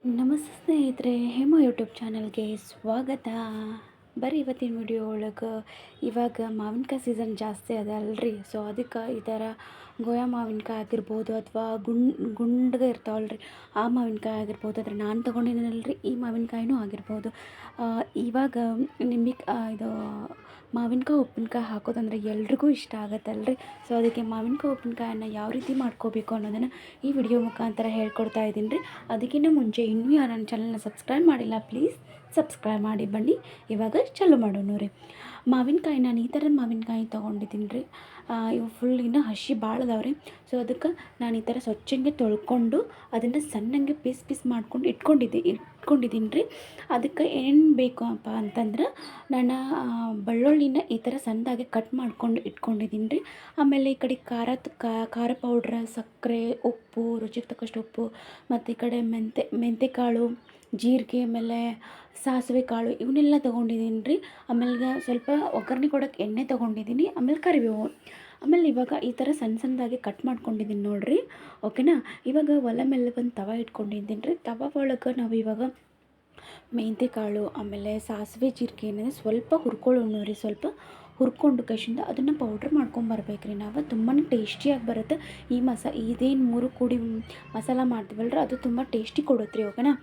ನಮಸ್ತೆ ಸ್ನೇಹಿತರೆ ಹೇಮ ಯೂಟ್ಯೂಬ್ ಚಾನಲ್ಗೆ ಸ್ವಾಗತ ಬರ್ರಿ ಇವತ್ತಿನ ವಿಡಿಯೋ ಒಳಗೆ ಇವಾಗ ಮಾವಿನಕಾಯಿ ಸೀಸನ್ ಜಾಸ್ತಿ ಅದ ಅಲ್ರಿ. ಸೊ ಅದಕ್ಕೆ ಈ ಥರ ಗೋಯಾ ಮಾವಿನಕಾಯಿ ಆಗಿರ್ಬೋದು ಅಥವಾ ಗುಂಡ್, ಗುಂಡ್ಗೆ ಇರ್ತಾವಲ್ರಿ, ಆ ಮಾವಿನಕಾಯಿ ಆಗಿರ್ಬೋದು. ಆದರೆ ನಾನು ತೊಗೊಂಡಿದ್ದೀನಲ್ರಿ ಈ ಮಾವಿನಕಾಯಿನೂ ಆಗಿರ್ಬೋದು. ಇವಾಗ ನಿಮಗೆ ಇದು ಮಾವಿನಕಾಯಿ ಉಪ್ಪಿನಕಾಯಿ ಹಾಕೋದಂದ್ರೆ ಎಲ್ರಿಗೂ ಇಷ್ಟ ಆಗುತ್ತಲ್ರಿ. ಸೊ ಅದಕ್ಕೆ ಮಾವಿನಕಾಯಿ ಉಪ್ಪಿನಕಾಯನ್ನು ಯಾವ ರೀತಿ ಮಾಡ್ಕೋಬೇಕು ಅನ್ನೋದನ್ನು ಈ ವಿಡಿಯೋ ಮುಖಾಂತರ ಹೇಳ್ಕೊಡ್ತಾ ಇದ್ದೀನಿ ರೀ. ಅದಕ್ಕಿಂತ ಮುಂಚೆ ಇನ್ನೂ ಯಾರು ನನ್ನ ಚಾನಲ್ನ ಸಬ್ಸ್ಕ್ರೈಬ್ ಮಾಡಿಲ್ಲ ಪ್ಲೀಸ್ ಸಬ್ಸ್ಕ್ರೈಬ್ ಮಾಡಿ ಬನ್ನಿ. ಇವಾಗ ಚಾಲು ಮಾಡೋಣ ರೀ ಮಾವಿನಕಾಯಿ ನಾನು ಈ ಥರ ಮಾವಿನಕಾಯಿ ತೊಗೊಂಡಿದ್ದೀನಿ ರೀ. ಇವು ಫುಲ್ ಇನ್ನೂ ಹಸಿ ಭಾಳ ಅದಾವೆ ರೀ. ಸೊ ಅದಕ್ಕೆ ನಾನು ಈ ಥರ ಸ್ವಚ್ಛಂಗೆ ತೊಳ್ಕೊಂಡು ಅದನ್ನು ಸಣ್ಣಂಗೆ ಪೀಸ್ ಪೀಸ್ ಮಾಡ್ಕೊಂಡು ಇಟ್ಕೊಂಡಿದ್ದೆ, ಇಟ್ಕೊಂಡಿದ್ದೀನಿ ರೀ. ಅದಕ್ಕೆ ಏನು ಬೇಕು ಅಪ್ಪ ಅಂತಂದ್ರೆ ನಾನು ಬೆಳ್ಳುಳ್ಳಿನ ಈ ಥರ ಸಣ್ಣದಾಗಿ ಕಟ್ ಮಾಡ್ಕೊಂಡು ಇಟ್ಕೊಂಡಿದ್ದೀನಿ ರೀ. ಆಮೇಲೆ ಈ ಕಡೆ ಖಾರದ ಖಾರ ಪೌಡ್ರ್ ಸಕ್ಕರೆ, ಉಪ್ಪು, ರುಚಿಗೆ ತಕ್ಕಷ್ಟು ಉಪ್ಪು, ಮತ್ತು ಈ ಕಡೆ ಮೆಂತೆ, ಮೆಂತೆಕಾಳು ಜೀರಿಗೆ ಆಮೇಲೆ ಸಾಸಿವೆ ಕಾಳು ಇವನ್ನೆಲ್ಲ ತೊಗೊಂಡಿದ್ದೀನಿ ರೀ ಆಮೇಲೆ ಸ್ವಲ್ಪ ಒಗ್ಗರಣೆ ಕೊಡೋಕ್ಕೆ ಎಣ್ಣೆ ತೊಗೊಂಡಿದ್ದೀನಿ, ಆಮೇಲೆ ಕರಿಬೇವು. ಆಮೇಲೆ ಇವಾಗ ಈ ಥರ ಸಣ್ಣ ಸಣ್ಣದಾಗಿ ಕಟ್ ಮಾಡ್ಕೊಂಡಿದ್ದೀನಿ ನೋಡಿರಿ. ಓಕೆನಾ? ಇವಾಗ ಒಲ ಮೇಲೆ ಬಂದು ತವ ಇಟ್ಕೊಂಡಿದ್ದೀನಿ ರೀ ತವ ಒಳಗೆ ನಾವು ಇವಾಗ ಮೆಂತ್ಯ ಕಾಳು, ಆಮೇಲೆ ಸಾಸಿವೆ ಜೀರಿಗೆ ಏನಿದೆ, ಸ್ವಲ್ಪ ಹುರ್ಕೊಳ್ಳೋಣ ರೀ ಸ್ವಲ್ಪ. ಹುರ್ಕೊಂಡು ಕಶಿಂದ ಅದನ್ನು ಪೌಡ್ರ್ ಮಾಡ್ಕೊಂಬರ್ಬೇಕು ರೀ ನಾವು ತುಂಬಾ ಟೇಸ್ಟಿಯಾಗಿ ಬರುತ್ತೆ. ಈ ಮಸಾ, ಇದೇನು ಮೂರು ಕೂಡಿ ಮಸಾಲ ಮಾಡ್ತೀವಲ್ರಿ? ಅದು ತುಂಬ ಟೇಸ್ಟಿ ಕೊಡುತ್ತೆ ರೀ ಓಕೆನಾ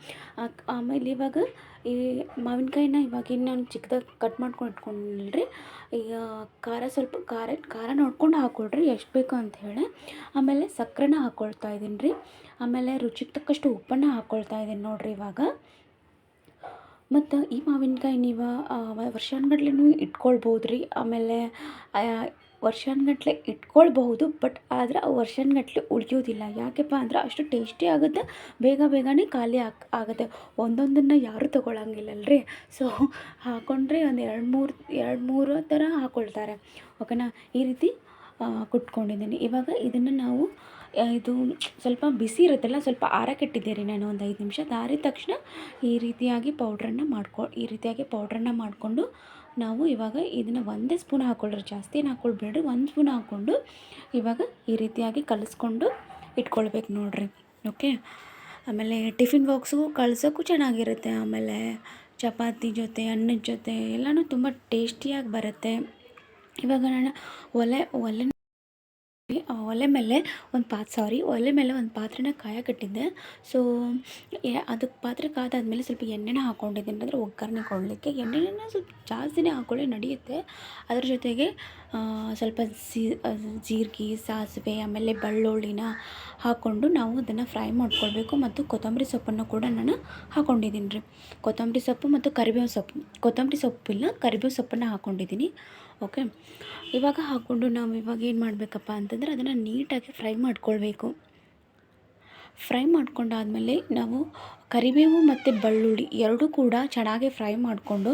ಆಮೇಲೆ ಇವಾಗ ಈ ಮಾವಿನಕಾಯಿನ ಇವಾಗ ಏನು ನಾನು ಚಿಕ್ಕದಾಗಿ ಕಟ್ ಮಾಡ್ಕೊಂಡು ಇಟ್ಕೊಂಡಿಲ್ರಿ. ಈಗ ಖಾರ ಸ್ವಲ್ಪ, ಖಾರ ಖಾರ ನೋಡ್ಕೊಂಡು ಹಾಕ್ಕೊಳ್ರಿ ಎಷ್ಟು ಬೇಕು ಅಂತ ಹೇಳಿ. ಆಮೇಲೆ ಸಕ್ಕರೆನ ಹಾಕ್ಕೊಳ್ತಾ ಇದ್ದೀನಿ ರೀ ಆಮೇಲೆ ರುಚಿಗೆ ತಕ್ಕಷ್ಟು ಉಪ್ಪನ್ನು ಹಾಕ್ಕೊಳ್ತಾ ಇದ್ದೀನಿ ನೋಡಿರಿ ಇವಾಗ. ಮತ್ತು ಈ ಮಾವಿನಕಾಯಿ ನೀವು ವರ್ಷಾನುಗಟ್ಲೆನೂ ಇಟ್ಕೊಳ್ಬೋದು ರೀ ಆಮೇಲೆ ವರ್ಷಾನುಗಟ್ಲೆ ಇಟ್ಕೊಳ್ಬಹುದು ಬಟ್ ಆದ್ರೆ ಅವು ವರ್ಷಾನುಗಟ್ಲೆ ಉಳಿಯೋದಿಲ್ಲ. ಯಾಕಪ್ಪ ಅಂದ್ರೆ ಅಷ್ಟು ಟೇಸ್ಟಿ ಆಗುತ್ತೆ ಬೇಗ ಬೇಗನೆ ಖಾಲಿ ಆಗ್ ಆಗುತ್ತೆ. ಒಂದೊಂದನ್ನು ಯಾರೂ ತೊಗೊಳಂಗಿಲ್ಲಲ್ರಿ. ಸೊ ಹಾಕ್ಕೊಂಡ್ರೆ ಒಂದು ಎರಡು ಮೂರು ಎರಡು ಮೂರು ಥರ ಹಾಕ್ಕೊಳ್ತಾರೆ ಓಕೆನಾ? ಈ ರೀತಿ ಆ, ಕುಟ್ಕೊಂಡಿದ್ದೀನಿ. ಇವಾಗ ಇದನ್ನು ನಾವು ಇದು ಸ್ವಲ್ಪ ಬಿಸಿ ಇರುತ್ತಲ್ಲ, ಸ್ವಲ್ಪ ಆರಕ್ಕಿಟ್ಟಿದ್ದೆ ರೀ ನಾನು ಒಂದು ಐದು ನಿಮಿಷ. ಆರಿದ ತಕ್ಷಣ ಈ ರೀತಿಯಾಗಿ ಪೌಡ್ರನ್ನು ಮಾಡ್ಕೊ, ಈ ರೀತಿಯಾಗಿ ಪೌಡ್ರನ್ನು ಮಾಡಿಕೊಂಡು ನಾವು ಇವಾಗ ಇದನ್ನು ಒಂದೇ ಸ್ಪೂನ್ ಹಾಕ್ಕೊಳ್ರಿ ಜಾಸ್ತಿ ಏನು ಹಾಕ್ಕೊಳ್ಬೇಡ್ರಿ ಒಂದು ಸ್ಪೂನ್ ಹಾಕ್ಕೊಂಡು ಇವಾಗ ಈ ರೀತಿಯಾಗಿ ಕಲಿಸ್ಕೊಂಡು ಇಟ್ಕೊಳ್ಬೇಕು ನೋಡಿರಿ. ಓಕೆ? ಆಮೇಲೆ ಟಿಫಿನ್ ಬಾಕ್ಸು ಕಳ್ಸೋಕ್ಕೂ ಚೆನ್ನಾಗಿರುತ್ತೆ. ಆಮೇಲೆ ಚಪಾತಿ ಜೊತೆ, ಅನ್ನದ ಜೊತೆ, ಎಲ್ಲನೂ ತುಂಬ ಟೇಸ್ಟಿಯಾಗಿ ಬರುತ್ತೆ. ಇವಾಗ ನಾನು ಒಲೆ ಒಲೆ ಒಲೆ ಮೇಲೆ ಒಂದು ಪಾತ್ ಸಾರಿ ಒಲೆ ಮೇಲೆ ಒಂದು ಪಾತ್ರೆನ ಕಾಯಕ್ಕಿಟ್ಟಿದ್ದೆ ಸೊ ಅದಕ್ಕೆ ಪಾತ್ರೆ ಕಾದಾದ್ಮೇಲೆ ಸ್ವಲ್ಪ ಎಣ್ಣೆನ ಹಾಕ್ಕೊಂಡಿದ್ದೀನಿ ಅಂದರೆ ಒಗ್ಗರಣೆ ಕೊಡಲಿಕ್ಕೆ. ಎಣ್ಣೆನ ಸ್ವಲ್ಪ ಜಾಸ್ತಿನೇ ಹಾಕ್ಕೊಳ್ಳಿ ನಡೆಯುತ್ತೆ. ಅದ್ರ ಜೊತೆಗೆ ಸ್ವಲ್ಪ ಜೀರಿಗೆ, ಸಾಸಿವೆ, ಆಮೇಲೆ ಬೆಳ್ಳುಳ್ಳಿನ ಹಾಕ್ಕೊಂಡು ನಾವು ಅದನ್ನು ಫ್ರೈ ಮಾಡ್ಕೊಳ್ಬೇಕು. ಮತ್ತು ಕೊತ್ತಂಬರಿ ಸೊಪ್ಪನ್ನು ಕೂಡ ನಾನು ಹಾಕ್ಕೊಂಡಿದ್ದೀನಿ ರೀ. ಕೊತ್ತಂಬರಿ ಸೊಪ್ಪು ಮತ್ತು ಕರಿಬೇವು ಸೊಪ್ಪು. ಕೊತ್ತಂಬರಿ ಸೊಪ್ಪಿಲ್ಲ ಕರಿಬೇವು ಸೊಪ್ಪನ್ನು ಹಾಕ್ಕೊಂಡಿದ್ದೀನಿ ಓಕೆ. ಇವಾಗ ಹಾಕ್ಕೊಂಡು ನಾವು ಇವಾಗ ಏನು ಮಾಡಬೇಕಪ್ಪ ಅಂತಂದರೆ ಅದನ್ನು ನೀಟಾಗಿ ಫ್ರೈ ಮಾಡ್ಕೊಳ್ಬೇಕು. ಫ್ರೈ ಮಾಡ್ಕೊಂಡಾದಮೇಲೆ ನಾವು ಕರಿಬೇವು ಮತ್ತು ಬೆಳ್ಳುಳ್ಳಿ ಎರಡೂ ಕೂಡ ಚೆನ್ನಾಗಿ ಫ್ರೈ ಮಾಡಿಕೊಂಡು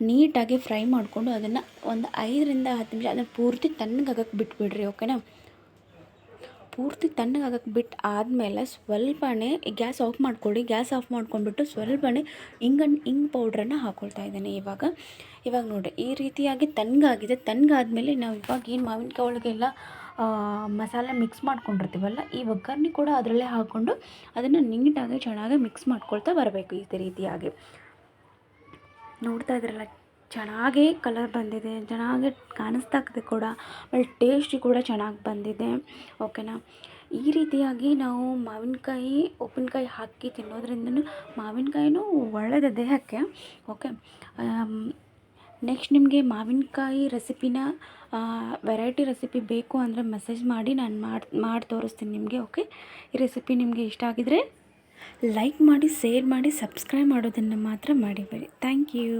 ನೀಟಾಗಿ ಫ್ರೈ ಮಾಡಿಕೊಂಡು ಅದನ್ನು ಒಂದು ಐದರಿಂದ ಹತ್ತು ನಿಮಿಷ, ಅದನ್ನು ಪೂರ್ತಿ ತಣ್ಣಗಾಗಕ್ಕೆ ಬಿಟ್ಬಿಡ್ರಿ, ಓಕೆನಾ? ಪೂರ್ತಿ ತಣ್ಣಗಾಗಕ್ಕೆ ಬಿಟ್ಟು ಆದಮೇಲೆ ಸ್ವಲ್ಪನೇ ಗ್ಯಾಸ್ ಆಫ್ ಮಾಡ್ಕೊಳ್ಳಿ. ಗ್ಯಾಸ್ ಆಫ್ ಮಾಡ್ಕೊಂಡ್ಬಿಟ್ಟು ಸ್ವಲ್ಪನೇ ಇಂಗನ್ ಇಂಗ್ ಪೌಡ್ರನ್ನು ಹಾಕ್ಕೊಳ್ತಾ ಇದ್ದೇನೆ ಇವಾಗ. ಇವಾಗ ನೋಡಿ, ಈ ರೀತಿಯಾಗಿ ತಣ್ಣಗಾಗಿದೆ ತಣ್ಣಗಾದ್ಮೇಲೆ ನಾವು ಇವಾಗ ಏನು ಮಾವಿನಕಾಯಿ ಒಳಗೆಲ್ಲ ಮಸಾಲೆ ಮಿಕ್ಸ್ ಮಾಡ್ಕೊಂಡಿರ್ತೀವಲ್ಲ, ಈ ಒಗ್ಗರಣೆ ಕೂಡ ಅದರಲ್ಲೇ ಹಾಕ್ಕೊಂಡು ಅದನ್ನು ನೀಟಾಗಿ, ಚೆನ್ನಾಗಿ ಮಿಕ್ಸ್ ಮಾಡ್ಕೊಳ್ತಾ ಬರಬೇಕು ಈ ರೀತಿಯಾಗಿ. ನೋಡ್ತಾ ಇದ್ರಲ್ಲ ಚೆನ್ನಾಗೇ ಕಲರ್ ಬಂದಿದೆ, ಚೆನ್ನಾಗಿ ಕಾಣಿಸ್ತಾ ಇದೆ ಕೂಡ. ಆಮೇಲೆ ಟೇಸ್ಟಿ ಕೂಡ ಚೆನ್ನಾಗಿ ಬಂದಿದೆ. ಓಕೆನಾ ಈ ರೀತಿಯಾಗಿ ನಾವು ಮಾವಿನಕಾಯಿ, ಉಪ್ಪಿನಕಾಯಿ ಹಾಕಿ ತಿನ್ನೋದ್ರಿಂದನೂ ಮಾವಿನಕಾಯಿನೂ ಒಳ್ಳೆಯದು ದೇಹಕ್ಕೆ. ಓಕೆ ನೆಕ್ಸ್ಟ್ ನಿಮಗೆ ಮಾವಿನಕಾಯಿ ರೆಸಿಪಿನ ವೆರೈಟಿ ರೆಸಿಪಿ ಬೇಕು ಅಂದರೆ ಮೆಸೇಜ್ ಮಾಡಿ ನಾನು ಮಾಡಿ ಮಾಡಿ ತೋರಿಸ್ತೀನಿ ನಿಮಗೆ ಓಕೆ ಈ ರೆಸಿಪಿ ನಿಮಗೆ ಇಷ್ಟ ಆಗಿದರೆ ಲೈಕ್ ಮಾಡಿ ಶೇರ್ ಮಾಡಿ ಸಬ್ಸ್ಕ್ರೈಬ್ ಮಾಡೋದನ್ನು ಮಾತ್ರ ಮಾಡಿಬೇಡಿ ಥ್ಯಾಂಕ್ ಯು